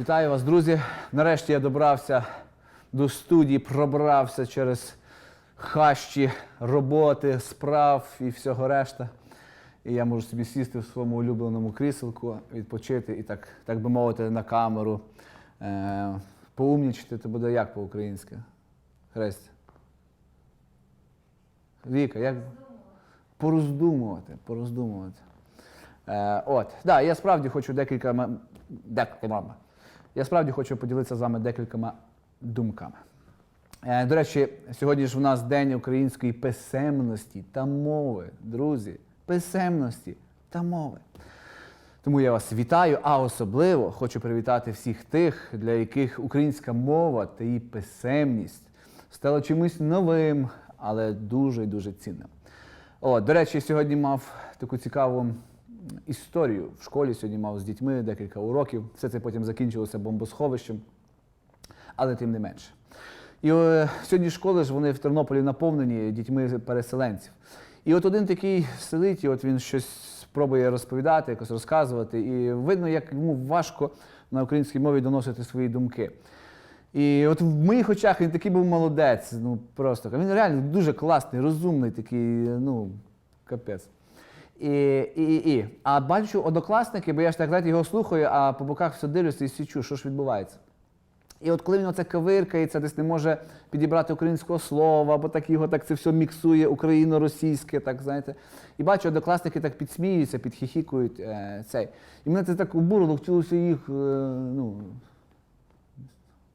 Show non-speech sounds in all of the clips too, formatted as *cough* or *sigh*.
Вітаю вас, друзі. Нарешті я добрався до студії, пробрався через хащі роботи, справ і всього решта. І я можу собі сісти в своєму улюбленому кріселку, відпочити і так, так би мовити, на камеру. Е, поумнічити, це буде як по-українськи? Хресть. Віка, як? Пороздумувати, пороздумувати. Е, от, да, я справді хочу декілька декілька. Я справді хочу поділитися з вами декількома думками. Е, до речі, сьогодні ж у нас День української писемності та мови, друзі. Писемності та мови. Тому я вас вітаю, а особливо хочу привітати всіх тих, для яких українська мова та її писемність стала чимось новим, але дуже дуже цінним. О, до речі, сьогодні мав таку цікаву історію. В школі сьогодні мав з дітьми декілька уроків. Все це потім закінчилося бомбосховищем, але тим не менше. І е, сьогодні школи ж вони в Тернополі наповнені дітьми переселенців. І от один такий сидить, і от він щось спробує розповідати, якось розказувати, і видно, як йому важко на українській мові доносити свої думки. І от в моїх очах він такий був молодець, ну просто. Він реально дуже класний, розумний такий, ну, капець. І, і, і. А бачу однокласники, бо я ж так знаєте, його слухаю, а по боках все дивлюся і січу, що ж відбувається. І от коли він оце кавиркається, десь не може підібрати українського слова, або так його так це все міксує україно-російське, так знаєте. І бачу, однокласники так підсміюються, підхихікують е, цей. І мене це так обурило, хотілося їх, е, ну,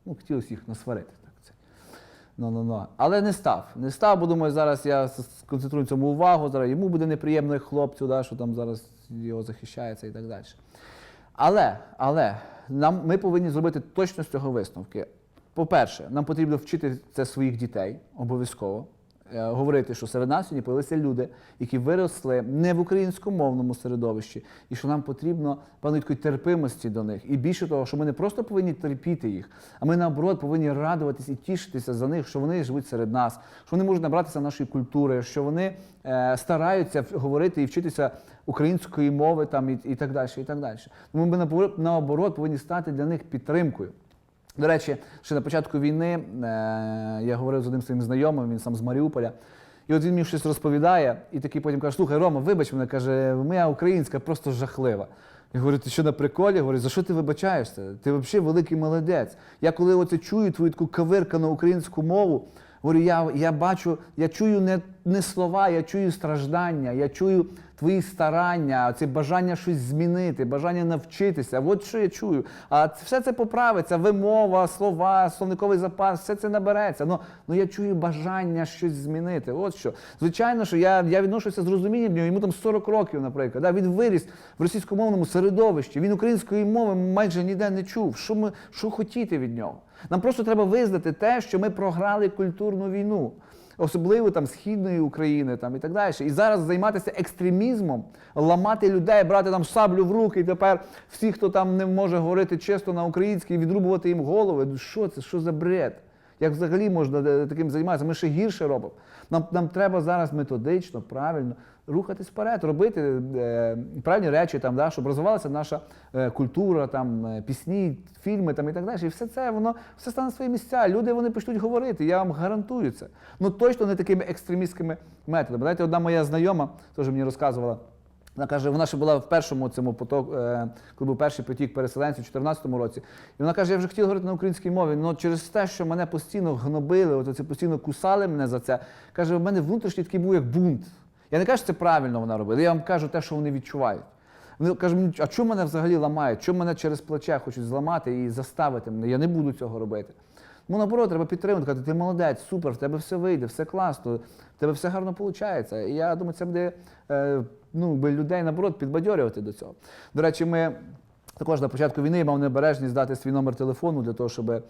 ну, хотілося їх насварити. Ну, ну, ну. Але не став. Не став, бо думаю, зараз я сконцентрую цьому увагу, зараз йому буде неприємно як хлопцю, да, що там зараз його захищається і так далі. Але, але нам, ми повинні зробити точно з цього висновки. По-перше, нам потрібно вчити це своїх дітей обов'язково. Е, Говорити, що серед нас сьогодні появилися люди, які виросли не в українськомовному середовищі, і що нам потрібно певної такої терпимості до них. І більше того, що ми не просто повинні терпіти їх, а ми наоборот повинні радуватись і тішитися за них, що вони живуть серед нас, що вони можуть набратися нашої культури, що вони е, стараються говорити і вчитися української мови там і, і так далі. І так далі. Тому ми наоборот- наоборот повинні стати для них підтримкою. До речі, ще на початку війни е, я говорив з одним своїм знайомим, він сам з Маріуполя. І от він мені щось розповідає, і такий потім каже: слухай, Рома, вибач мене, каже, моя українська просто жахлива. Я говорю, ти що на приколі? Я говорю, за що ти вибачаєшся? Ти взагалі великий молодець. Я коли оце чую твою таку кавиркану українську мову, говорю, я, я бачу, я чую не, не слова, я чую страждання, я чую твої старання, це бажання щось змінити, бажання навчитися. От що я чую. А все це поправиться, вимова, слова, словниковий запас, все це набереться. Ну, ну я чую бажання щось змінити. От що. Звичайно, що я, я відношуся з розумінням нього, йому там 40 років, наприклад. Да? Він виріс в російськомовному середовищі, він української мови майже ніде не чув. Що, ми, що хотіти від нього? Нам просто треба визнати те, що ми програли культурну війну особливо там східної України там і так далі. І зараз займатися екстремізмом, ламати людей, брати там саблю в руки, і тепер всі, хто там не може говорити чисто на українській, відрубувати їм голови. Ну, Що це? Що за бред? Як взагалі можна е, таким займатися? Ми ще гірше робимо. Нам, нам треба зараз методично, правильно рухатись вперед, робити е, правильні речі, там, да, щоб розвивалася наша е, культура, там, е, пісні, фільми там, і так далі. І все це воно все стане свої місця. Люди вони почнуть говорити, я вам гарантую це. Ну точно не такими екстремістськими методами. Знаєте, одна моя знайома теж мені розказувала. Вона каже, вона ще була в першому цьому поток, е, коли був перший потік переселенців у 2014 році. І вона каже, я вже хотіла говорити на українській мові, але через те, що мене постійно гнобили, от це постійно кусали мене за це. Каже, в мене внутрішній такий був як бунт. Я не кажу, що це правильно вона робила, я вам кажу те, що вони відчувають. Вони кажуть, а чому мене взагалі ламають? Чому мене через плече хочуть зламати і заставити мене? Я не буду цього робити. Ну, наоборот, треба підтримати, казати, ти молодець, супер, в тебе все вийде, все класно, в тебе все гарно виходить. І я думаю, це буде е, ну, людей наоборот підбадьорювати до цього. До речі, ми також на початку війни мав небережність дати свій номер телефону для того, щоб е,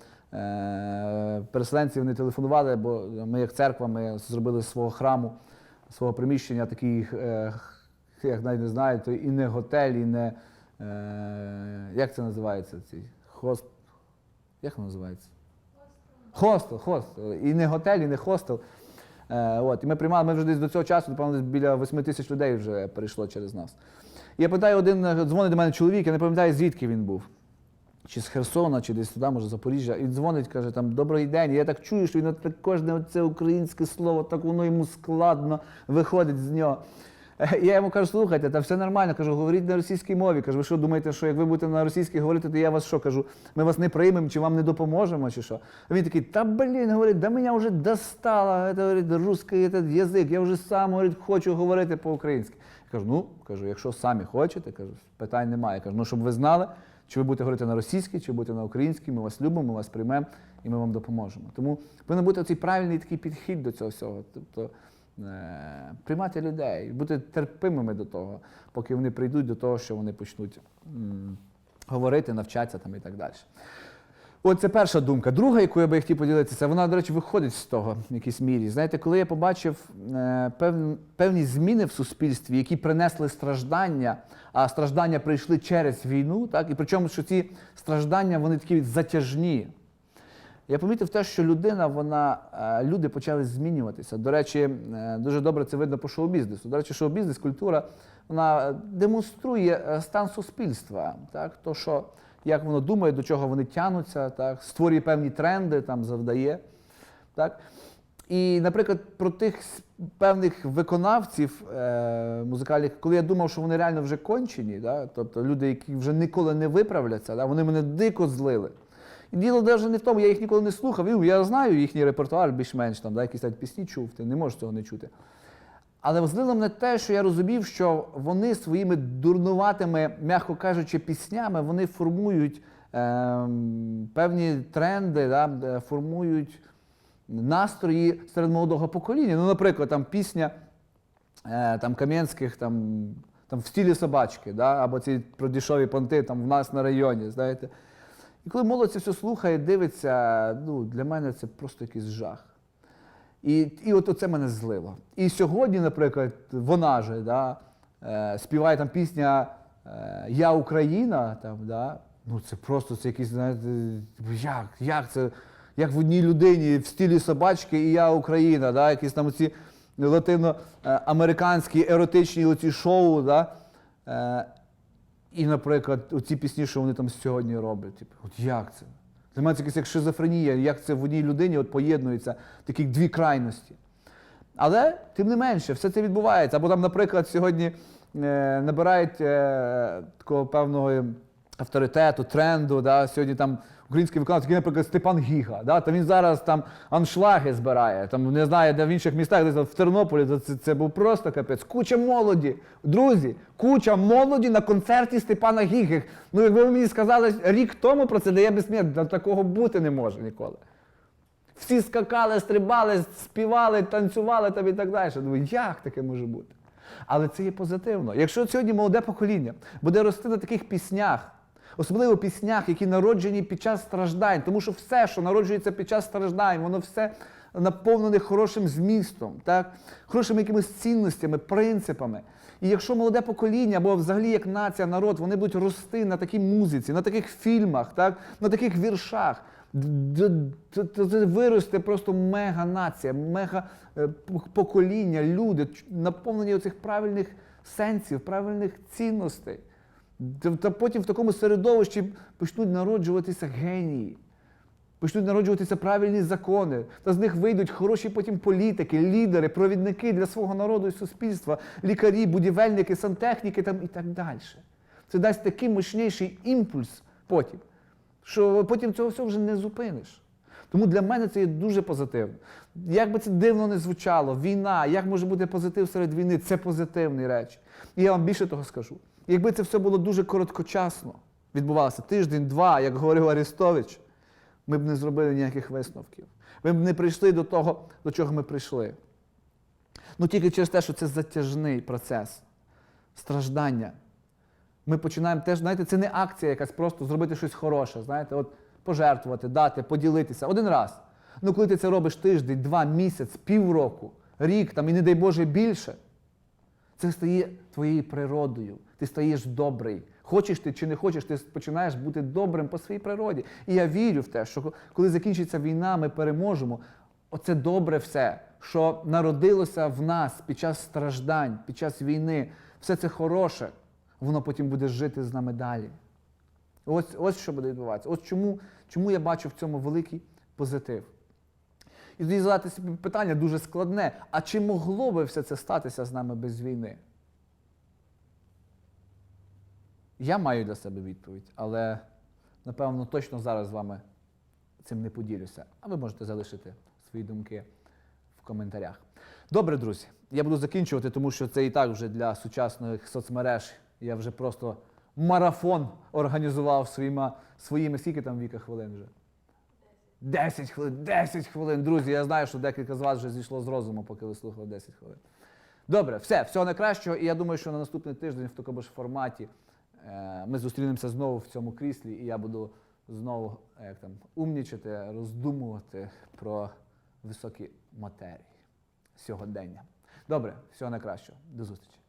переселенці вони телефонували, бо ми, як церква, ми зробили свого храму, свого приміщення такий, е, як навіть не знаю, то і не готель, і не. Е, як це називається? Цей хост. Як воно називається? Хостел, хостел. І не готель, і не хостел. Е, от. І ми приймали, ми вже десь до цього часу, напевно, десь біля 8 тисяч людей вже перейшло через нас. І я пам'ятаю, один е, дзвонить до мене чоловік, я не пам'ятаю, звідки він був. чи з Херсона, чи десь туди, може, Запоріжжя, і дзвонить, каже, там добрий день. І я так чую, що він кожне це українське слово, так воно йому складно виходить з нього. *laughs* Я йому кажу, слухайте, та все нормально. Кажу, говоріть на російській мові. Кажу, ви що думаєте, що як ви будете на російській говорити, то я вас що кажу, ми вас не приймемо, чи вам не допоможемо, чи що? А він такий, та блін, говорить, да мене вже достало, це, русський язик, я вже сам говорить, хочу говорити по-українськи. Я кажу, ну, кажу, якщо самі хочете, кажу, питань немає. Я кажу, ну щоб ви знали, чи ви будете говорити на російській, чи будете на українській, ми вас любимо, ми вас приймемо і ми вам допоможемо. Тому повинен бути цей правильний такий підхід до цього всього. Тобто приймати людей, бути терпимими до того, поки вони прийдуть до того, що вони почнуть говорити, навчатися там і так далі. От це перша думка. Друга, яку я би хотів поділитися, вона, до речі, виходить з того в якійсь мірі. Знаєте, коли я побачив е, певні зміни в суспільстві, які принесли страждання, а страждання прийшли через війну, так, і причому, що ці страждання вони такі затяжні. Я помітив те, що людина, вона, е, люди почали змінюватися. До речі, е, дуже добре це видно по шоу-бізнесу. До речі, шоу-бізнес, культура, вона е, демонструє стан суспільства, так, то, що, як воно думає, до чого вони тянуться, так, створює певні тренди, там, завдає. Так. І, наприклад, про тих певних виконавців е, музикальних, коли я думав, що вони реально вже кончені, да? тобто люди, які вже ніколи не виправляться, да? вони мене дико злили. Діло навіть не в тому, я їх ніколи не слухав. Ну, Я знаю їхній репертуар більш-менш там, да? якісь навіть пісні чув, ти не можеш цього не чути. Але злило мене те, що я розумів, що вони своїми дурнуватими, м'яко кажучи, піснями вони формують ем, певні тренди, да, е, формують настрої серед молодого покоління. Ну, наприклад, там пісня е, там, Кам'янських там, там, в стілі собачки, да, або ці про дешеві понти там, в нас на районі. знаєте. І коли молодь це все слухає, дивиться, ну, для мене це просто якийсь жах. І, і от це мене злило. І сьогодні, наприклад, вона же да, е, співає там пісня е, Я Україна. Там, да, ну це просто це якийсь, знаєте, як, як це? Як в одній людині в стилі собачки і я Україна, да, якісь там ці латиноамериканські еротичні оці шоу. Да, е, і, наприклад, оці пісні, що вони там сьогодні роблять. Типу, от як це? Це якась як шизофренія, як це в одній людині от поєднується такі дві крайності. Але, тим не менше, все це відбувається. Або там, наприклад, сьогодні е, набирають е, такого певного авторитету, тренду. Да? Сьогодні там український виконавець, наприклад, Степан Гіга. Да? Та він зараз там аншлаги збирає. Там не знаю, де в інших містах, десь в Тернополі, це, це був просто капець. Куча молоді. Друзі, куча молоді на концерті Степана Гіги. Ну, якби ви мені сказали рік тому про це, де я без смерть, такого бути не може ніколи. Всі скакали, стрибали, співали, танцювали там і так далі. Думаю, як таке може бути? Але це є позитивно. Якщо сьогодні молоде покоління буде рости на таких піснях, особливо піснях, які народжені під час страждань, тому що все, що народжується під час страждань, воно все наповнене хорошим змістом, так? хорошими якимись цінностями, принципами. І якщо молоде покоління, або взагалі як нація, народ, вони будуть рости на такій музиці, на таких фільмах, так? на таких віршах, д- д- виросте просто мега нація, мега е, п- покоління, люди, наповнені оцих правильних сенсів, правильних цінностей. Та потім в такому середовищі почнуть народжуватися генії, почнуть народжуватися правильні закони, та з них вийдуть хороші потім політики, лідери, провідники для свого народу і суспільства, лікарі, будівельники, сантехніки там і так далі. Це дасть такий мощніший імпульс потім, що потім цього всього вже не зупиниш. Тому для мене це є дуже позитивно. Як би це дивно не звучало, війна, як може бути позитив серед війни, це позитивні речі. І я вам більше того скажу. Якби це все було дуже короткочасно, відбувалося тиждень, два, як говорив Арестович, ми б не зробили ніяких висновків. Ми б не прийшли до того, до чого ми прийшли. Ну тільки через те, що це затяжний процес страждання. Ми починаємо теж, знаєте, це не акція якась просто зробити щось хороше, знаєте, от пожертвувати, дати, поділитися один раз. Ну, коли ти це робиш тиждень, два, місяць, півроку, рік там, і не дай Боже більше, це стає твоєю природою. Ти стаєш добрий. Хочеш ти чи не хочеш, ти починаєш бути добрим по своїй природі. І я вірю в те, що коли закінчиться війна, ми переможемо. Оце добре все, що народилося в нас під час страждань, під час війни. Все це хороше, воно потім буде жити з нами далі. Ось, ось що буде відбуватися. Ось чому, чому я бачу в цьому великий позитив. І тоді задати собі питання дуже складне: а чи могло би все це статися з нами без війни? Я маю для себе відповідь, але напевно точно зараз з вами цим не поділюся. А ви можете залишити свої думки в коментарях. Добре, друзі, я буду закінчувати, тому що це і так вже для сучасних соцмереж. Я вже просто марафон організував своїми, своїми скільки там віка хвилин вже. 10 хвилин, 10 хвилин. Друзі, я знаю, що декілька з вас вже зійшло з розуму, поки ви слухали 10 хвилин. Добре, все, всього найкращого. І я думаю, що на наступний тиждень в такому ж форматі е, ми зустрінемося знову в цьому кріслі, і я буду знову як там, умнічати, роздумувати про високі матерії сьогодення. Добре, всього найкращого. До зустрічі.